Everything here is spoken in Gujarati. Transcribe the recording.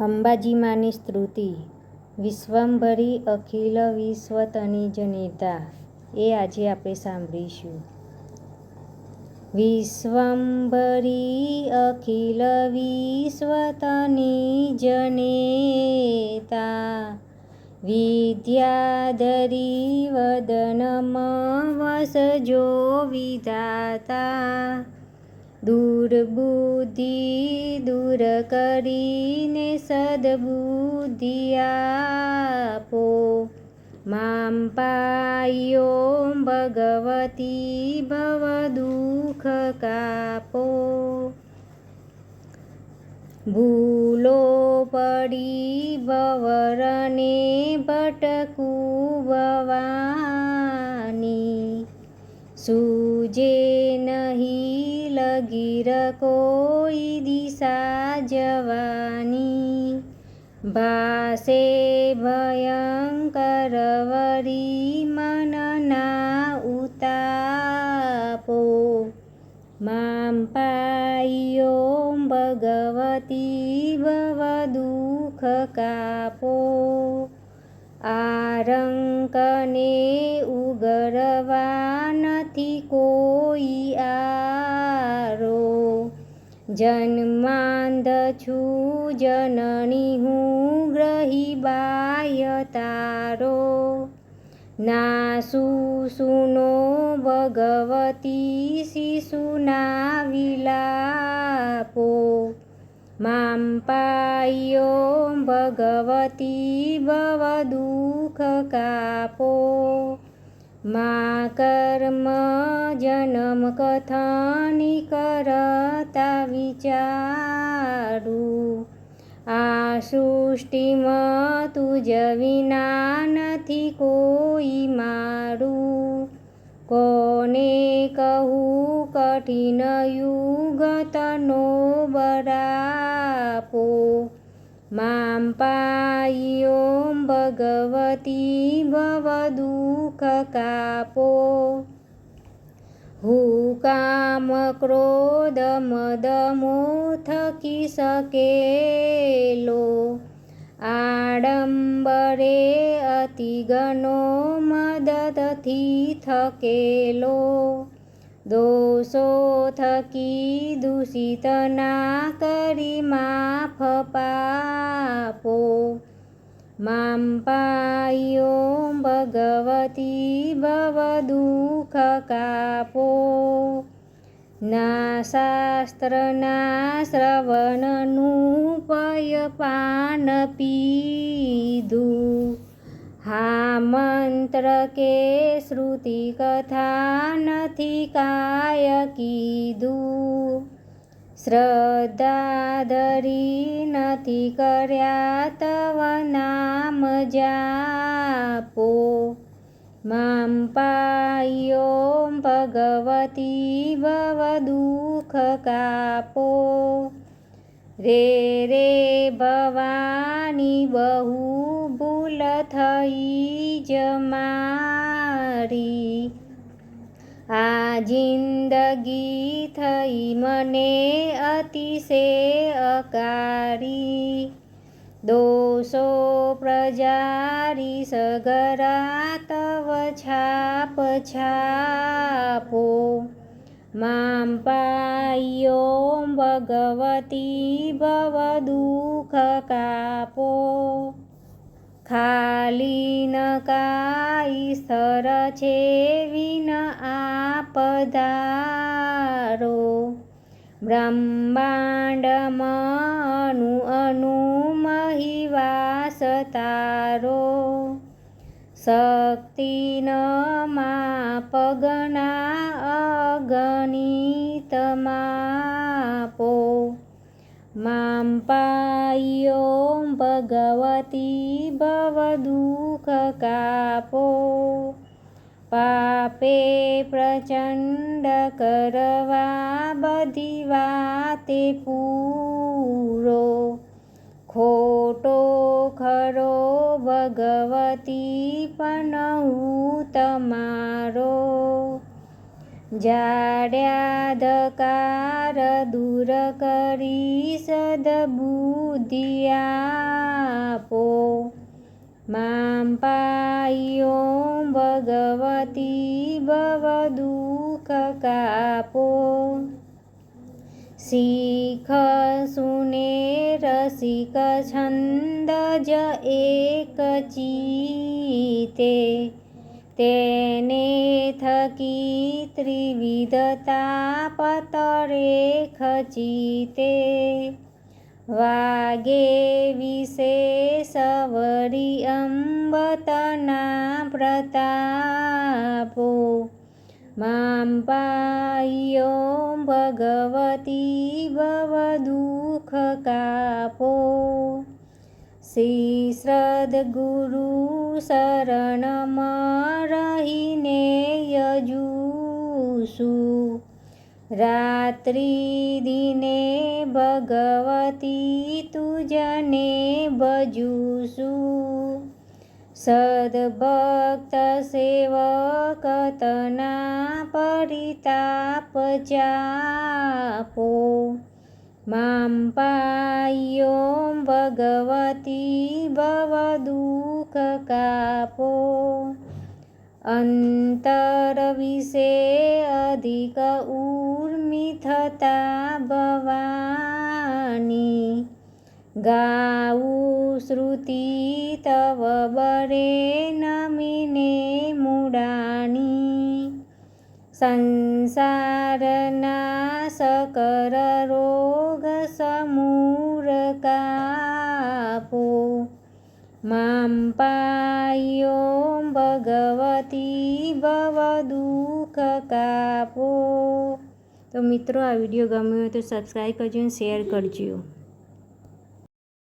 અંબાજી માની સ્તુતિ. વિશ્વંભરી અખિલ વિશ્વતની જનેતા. એ આજે આપણે સાંભળીશું. વિશ્વંભરી અખિલ વિશ્વતની જનેતા. વિદ્યાધરી વદનમાં વસજો વિધાતા. દુર્બુદ્ધિ દૂર કરીને સદબુદ્ધિ આપો મામ પાયો ભગવતી ભવ દુઃખ કાપો ભૂલો પડી ભવરને ભટકું ભવાની સૂજે લગીર કોઈ દિશા જવાની? ભાષે ભયંકર વરી મનના ઉતાપો. મામ પાયો ભગવતી ભવ દુઃખ કાપો. આરંકને ઉગરવા નથી કોઈ આરો જન્માંધ છું જનની હું ગ્રહી બાય તારો. ના સુનો ભગવતી શિશુના વિલાપો. મામ પાયો ભગવતી ભવ દુઃખ કાપો. મા કર્મ જન્મ કથાની કરતા વિચારું. આ સૃષ્ટિમાં તુજ વિના નથી કોઈ મારું. કોને કહું કઠિન યુગતનો બરાપો? મામ પાયો ભગવતી ભવ દુઃખ કાપો હું કામ ક્રોધ મદ થકી શકેલો આડંબરે અતિ ગનો મદદથી થકેલો દોષો થકી દૂષિત ના કરી માફ પાપો મામ પાયો ભગવતી ભવ દુઃખ કાપો ના શાસ્ત્રના શ્રવણનું પયપાન પીધું હા, મંત્ર કે શ્રુતિ કથા નથી કાય કીધું. શ્રદ્ધા ધરી નથી કર્યા તવ નામ જાપો. મામ પાયો ભગવતી ભવ દુઃખ કાપો. રે રે ભવાની બહુ ભૂલ થઈ જ મારી. આ જિંદગી થઈ મને અતિશે અકારી. દોષો પ્રજારી સગરા તવ છાપ. છાપો ભગવતી ભવ દુઃખ કાપો. ખાલી ન કાઈ સ્તર છે વિન આપધારો બ્રહ્માંડમાં અનુ મહિવાસ તારો. શક્તિન માપગના અગણિતમાં મામ પાયો ભગવતી भवदुःखकापो। पापे કાપો પાપે પ્રચંડ કરવા બધી વાતે પૂરો ખોટો ખરો જાડ્યા ધકાર દૂર કરી સદબુદ્ધિ આપો. મામ પાયો ભગવતી ભવ દુઃખ કાપો. શીખ સુને રસિક છંદ જ એક ચીતે. તેને થકી ત્રિવિધતા પતરે ખચીતે. વાગે વિશે સવરી અંબતના પ્રતાપો. મામ પાયો ભગવતી ભવ દુઃખ કાપો. શ્રી સદગુરુ શરણમાં રહીને યજુશું રાત્રિ દિને ભગવતી તુજને ભજુસું સદભક્ત સેવકતના પરિતાપ ચાપો મામ પાયો ભગવતી ભવ દુઃખ કાપો અંતર વિશે અધિક ઉર્મિ થતા ભવાની ગાવું શ્રુતિ તવ બરે નમીને મૂડાની સંસારના સકર રોગ સમૂર કાપો મામ પાયો ભગવતી ભવ દુઃખ કાપો તો મિત્રો આ વીડિયો ગમ્યો હોય તો સબસ્ક્રાઈબ કરજો અને શેર કરજો.